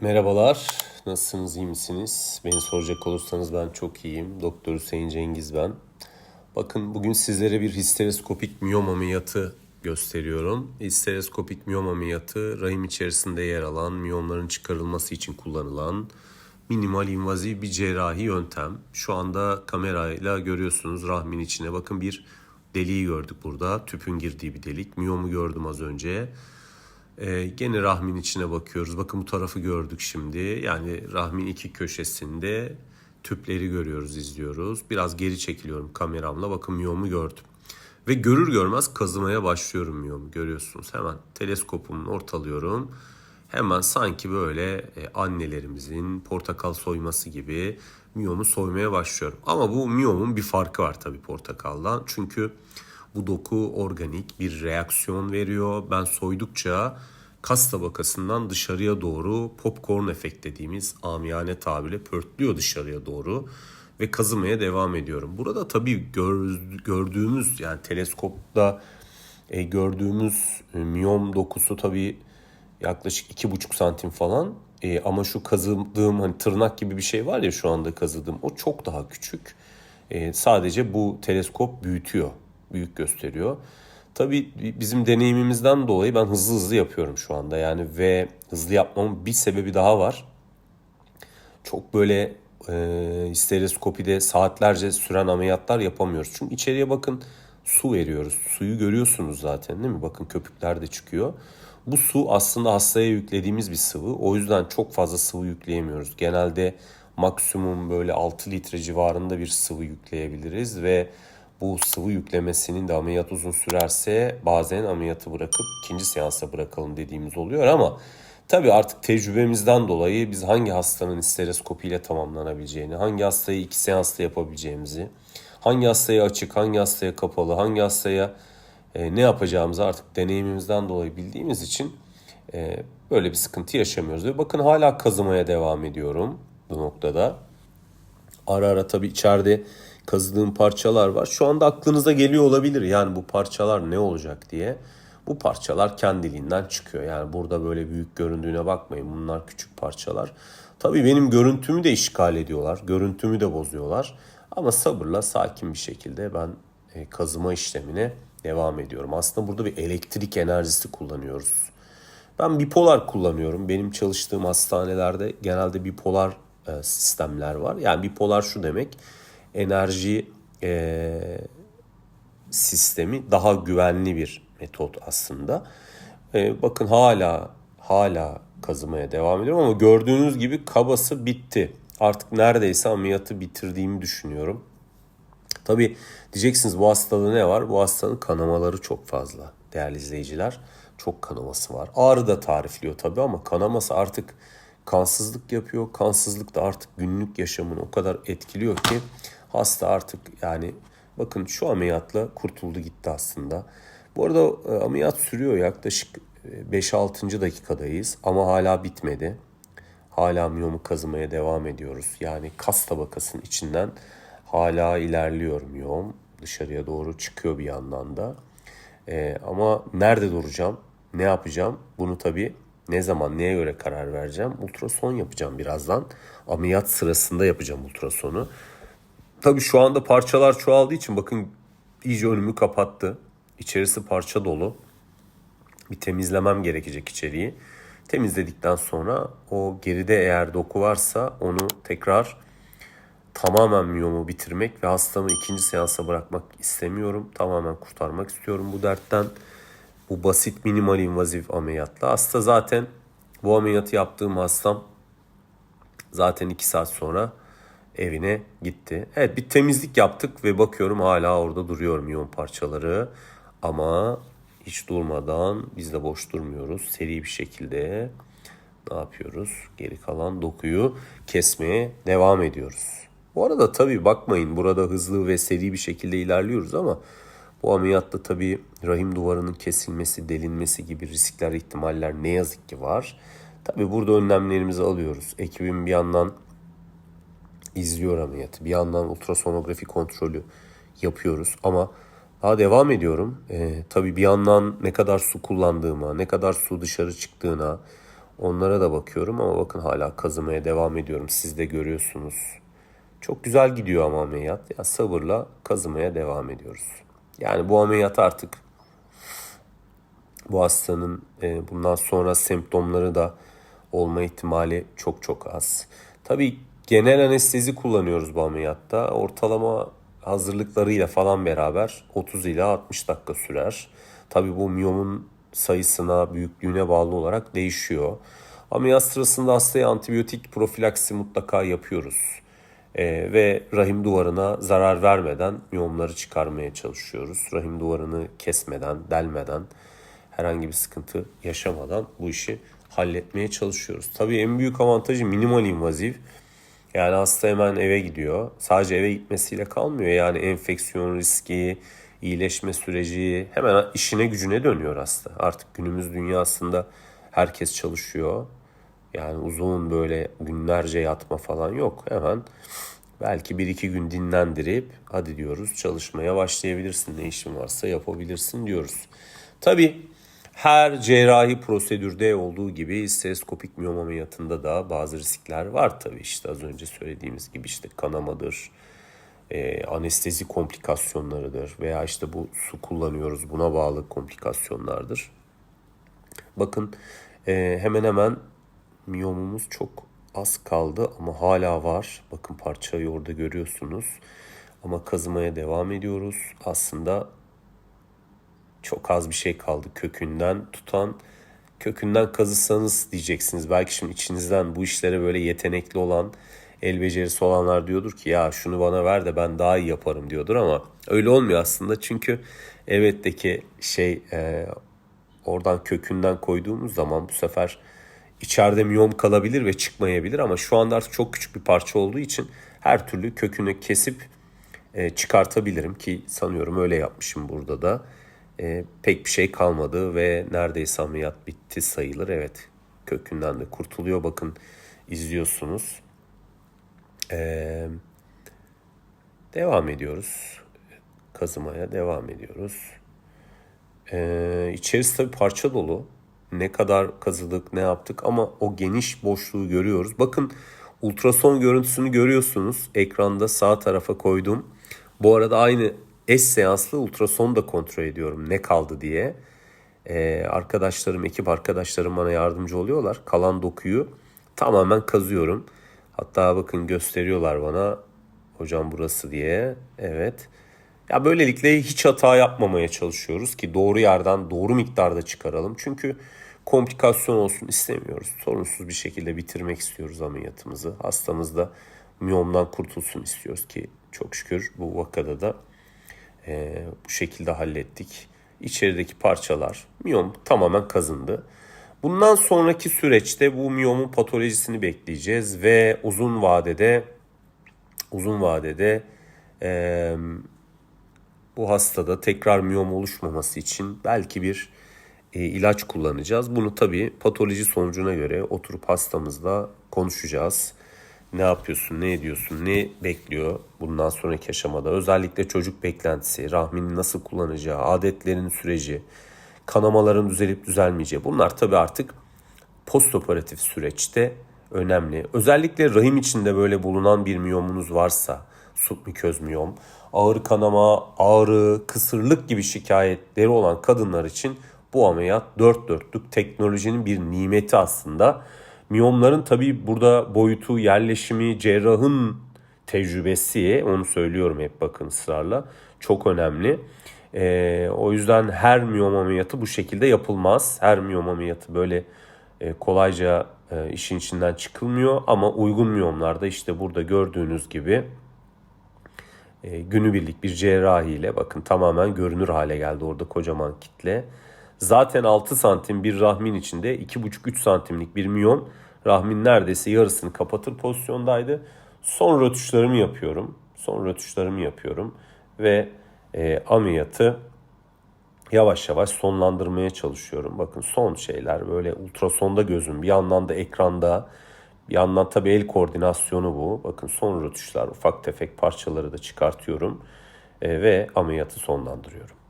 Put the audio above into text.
Merhabalar, nasılsınız, iyi misiniz? Beni soracak olursanız ben çok iyiyim. Doktor Hüseyin Cengiz ben. Bakın bugün sizlere bir histeroskopik miyom ameliyatı gösteriyorum. Histeroskopik miyom ameliyatı rahim içerisinde yer alan miyomların çıkarılması için kullanılan minimal invaziv bir cerrahi yöntem. Şu anda kamerayla görüyorsunuz rahmin içine. Bakın bir deliği gördük burada. Tüpün girdiği bir delik. Miyomu gördüm az önce. Ee, gene rahmin içine bakıyoruz. Bakın bu tarafı gördük şimdi. Yani rahmin iki köşesinde tüpleri görüyoruz, izliyoruz. Biraz geri çekiliyorum kameramla. Bakın miyomu gördüm. Ve görür görmez kazımaya başlıyorum miyomu. Görüyorsunuz hemen teleskopumu ortalıyorum. Hemen sanki böyle e, annelerimizin portakal soyması gibi miyomu soymaya başlıyorum. Ama bu miyomun bir farkı var tabii portakaldan. Çünkü bu doku organik bir reaksiyon veriyor. Ben soydukça kas tabakasından dışarıya doğru popcorn efekt dediğimiz amiyane tabirle pörtlüyor dışarıya doğru ve kazımaya devam ediyorum. Burada tabii gör, gördüğümüz yani teleskopta e, gördüğümüz e, miyom dokusu tabii yaklaşık iki buçuk santim falan. E, ama şu kazıdığım hani tırnak gibi bir şey var ya şu anda kazıdığım o çok daha küçük. E, sadece bu teleskop büyütüyor, büyük gösteriyor. Tabii bizim deneyimimizden dolayı ben hızlı hızlı yapıyorum şu anda yani ve hızlı yapmamın bir sebebi daha var. Çok böyle e, stereoskopide saatlerce süren ameliyatlar yapamıyoruz. Çünkü içeriye bakın su veriyoruz. Suyu görüyorsunuz zaten değil mi? Bakın köpükler de çıkıyor. Bu su aslında hastaya yüklediğimiz bir sıvı. O yüzden çok fazla sıvı yükleyemiyoruz. Genelde maksimum böyle 6 litre civarında bir sıvı yükleyebiliriz ve bu sıvı yüklemesinin de ameliyat uzun sürerse bazen ameliyatı bırakıp ikinci seansa bırakalım dediğimiz oluyor ama tabii artık tecrübemizden dolayı biz hangi hastanın stereoskopiyle tamamlanabileceğini, hangi hastayı iki seansta yapabileceğimizi, hangi hastaya açık, hangi hastaya kapalı, hangi hastaya e, ne yapacağımızı artık deneyimimizden dolayı bildiğimiz için e, böyle bir sıkıntı yaşamıyoruz. Ve bakın hala kazımaya devam ediyorum bu noktada. Ara ara tabii içeride kazıdığım parçalar var. Şu anda aklınıza geliyor olabilir yani bu parçalar ne olacak diye. Bu parçalar kendiliğinden çıkıyor. Yani burada böyle büyük göründüğüne bakmayın. Bunlar küçük parçalar. Tabii benim görüntümü de işgal ediyorlar. Görüntümü de bozuyorlar. Ama sabırla sakin bir şekilde ben e, kazıma işlemine devam ediyorum. Aslında burada bir elektrik enerjisi kullanıyoruz. Ben bipolar kullanıyorum. Benim çalıştığım hastanelerde genelde bipolar e, sistemler var. Yani bipolar şu demek enerji e, sistemi daha güvenli bir metot aslında. E, bakın hala hala kazımaya devam ediyorum ama gördüğünüz gibi kabası bitti. Artık neredeyse ameliyatı bitirdiğimi düşünüyorum. Tabi diyeceksiniz bu hastada ne var? Bu hastanın kanamaları çok fazla değerli izleyiciler. Çok kanaması var. Ağrı da tarifliyor tabi ama kanaması artık kansızlık yapıyor. Kansızlık da artık günlük yaşamını o kadar etkiliyor ki hasta artık yani bakın şu ameliyatla kurtuldu gitti aslında. Bu arada e, ameliyat sürüyor yaklaşık 5-6. dakikadayız ama hala bitmedi. Hala miyomu kazımaya devam ediyoruz. Yani kas tabakasının içinden hala ilerliyor miyom. Dışarıya doğru çıkıyor bir yandan da. Ee, ama nerede duracağım, ne yapacağım bunu tabii ne zaman, neye göre karar vereceğim. Ultrason yapacağım birazdan. Ameliyat sırasında yapacağım ultrasonu. Tabii şu anda parçalar çoğaldığı için bakın iyice önümü kapattı. İçerisi parça dolu. Bir temizlemem gerekecek içeriği. Temizledikten sonra o geride eğer doku varsa onu tekrar tamamen miyomu bitirmek ve hastamı ikinci seansa bırakmak istemiyorum. Tamamen kurtarmak istiyorum bu dertten. Bu basit minimal invazif ameliyatla. Hasta zaten bu ameliyatı yaptığım hastam zaten iki saat sonra evine gitti. Evet bir temizlik yaptık ve bakıyorum hala orada duruyor miyon parçaları. Ama hiç durmadan biz de boş durmuyoruz. Seri bir şekilde ne yapıyoruz? Geri kalan dokuyu kesmeye devam ediyoruz. Bu arada tabii bakmayın burada hızlı ve seri bir şekilde ilerliyoruz ama bu ameliyatta tabii rahim duvarının kesilmesi, delinmesi gibi riskler, ihtimaller ne yazık ki var. Tabii burada önlemlerimizi alıyoruz. Ekibim bir yandan izliyor ameliyatı. Bir yandan ultrasonografi kontrolü yapıyoruz ama daha devam ediyorum. Ee, tabii bir yandan ne kadar su kullandığıma, ne kadar su dışarı çıktığına, Onlara da bakıyorum ama bakın hala kazımaya devam ediyorum. Siz de görüyorsunuz. Çok güzel gidiyor ama ameliyat. Ya sabırla kazımaya devam ediyoruz. Yani bu ameliyat artık bu hastanın e, bundan sonra semptomları da olma ihtimali çok çok az. Tabii genel anestezi kullanıyoruz bu ameliyatta. Ortalama hazırlıklarıyla falan beraber 30 ila 60 dakika sürer. Tabii bu miyomun sayısına, büyüklüğüne bağlı olarak değişiyor. Ameliyat sırasında hastaya antibiyotik profilaksi mutlaka yapıyoruz. Ee, ve rahim duvarına zarar vermeden miyomları çıkarmaya çalışıyoruz. Rahim duvarını kesmeden, delmeden, herhangi bir sıkıntı yaşamadan bu işi halletmeye çalışıyoruz. Tabii en büyük avantajı minimal invaziv. Yani hasta hemen eve gidiyor. Sadece eve gitmesiyle kalmıyor. Yani enfeksiyon riski, iyileşme süreci hemen işine gücüne dönüyor hasta. Artık günümüz dünyasında herkes çalışıyor. Yani uzun böyle günlerce yatma falan yok. Hemen belki bir iki gün dinlendirip hadi diyoruz çalışmaya başlayabilirsin. Ne işin varsa yapabilirsin diyoruz. Tabii her cerrahi prosedürde olduğu gibi stereoskopik miyom ameliyatında da bazı riskler var tabii. İşte az önce söylediğimiz gibi işte kanamadır, e, anestezi komplikasyonlarıdır veya işte bu su kullanıyoruz buna bağlı komplikasyonlardır. Bakın e, hemen hemen miyomumuz çok az kaldı ama hala var. Bakın parçayı orada görüyorsunuz. Ama kazımaya devam ediyoruz. Aslında çok az bir şey kaldı kökünden tutan. Kökünden kazısanız diyeceksiniz. Belki şimdi içinizden bu işlere böyle yetenekli olan, el becerisi olanlar diyordur ki ya şunu bana ver de ben daha iyi yaparım diyordur ama öyle olmuyor aslında. Çünkü evetteki şey e, oradan kökünden koyduğumuz zaman bu sefer içeride miyom kalabilir ve çıkmayabilir ama şu anda artık çok küçük bir parça olduğu için her türlü kökünü kesip e, çıkartabilirim ki sanıyorum öyle yapmışım burada da. E, pek bir şey kalmadı ve neredeyse ameliyat bitti sayılır. Evet kökünden de kurtuluyor. Bakın izliyorsunuz. E, devam ediyoruz. Kazımaya devam ediyoruz. E, içerisi tabii parça dolu. Ne kadar kazıdık, ne yaptık ama o geniş boşluğu görüyoruz. Bakın ultrason görüntüsünü görüyorsunuz. Ekranda sağ tarafa koydum. Bu arada aynı eş seanslı ultrason da kontrol ediyorum ne kaldı diye. Ee, arkadaşlarım, ekip arkadaşlarım bana yardımcı oluyorlar. Kalan dokuyu tamamen kazıyorum. Hatta bakın gösteriyorlar bana hocam burası diye. Evet. Ya böylelikle hiç hata yapmamaya çalışıyoruz ki doğru yerden doğru miktarda çıkaralım. Çünkü komplikasyon olsun istemiyoruz. Sorunsuz bir şekilde bitirmek istiyoruz ameliyatımızı. Hastamız da miyomdan kurtulsun istiyoruz ki çok şükür bu vakada da e, bu şekilde hallettik. İçerideki parçalar miyom tamamen kazındı. Bundan sonraki süreçte bu miyomun patolojisini bekleyeceğiz ve uzun vadede uzun vadede e, bu hastada tekrar miyom oluşmaması için belki bir e, ilaç kullanacağız. Bunu tabii patoloji sonucuna göre oturup hastamızla konuşacağız. Ne yapıyorsun, ne ediyorsun, ne bekliyor bundan sonraki aşamada. Özellikle çocuk beklentisi, rahmini nasıl kullanacağı, adetlerin süreci, kanamaların düzelip düzelmeyeceği. Bunlar tabii artık postoperatif süreçte önemli. Özellikle rahim içinde böyle bulunan bir miyomunuz varsa, submiköz miyom, ağır kanama, ağrı, kısırlık gibi şikayetleri olan kadınlar için bu ameliyat dört dörtlük teknolojinin bir nimeti aslında. Miyomların tabii burada boyutu, yerleşimi, cerrahın tecrübesi onu söylüyorum hep bakın ısrarla çok önemli. Ee, o yüzden her miyom ameliyatı bu şekilde yapılmaz. Her miyom ameliyatı böyle e, kolayca e, işin içinden çıkılmıyor ama uygun miyomlarda işte burada gördüğünüz gibi e, günübirlik bir cerrahiyle bakın tamamen görünür hale geldi orada kocaman kitle. Zaten 6 santim bir rahmin içinde 2,5-3 santimlik bir miyom rahmin neredeyse yarısını kapatır pozisyondaydı. Son rötuşlarımı yapıyorum. Son rötuşlarımı yapıyorum ve e, ameliyatı yavaş yavaş sonlandırmaya çalışıyorum. Bakın son şeyler böyle ultrasonda gözüm bir yandan da ekranda bir yandan tabii el koordinasyonu bu. Bakın son rötuşlar ufak tefek parçaları da çıkartıyorum e, ve ameliyatı sonlandırıyorum.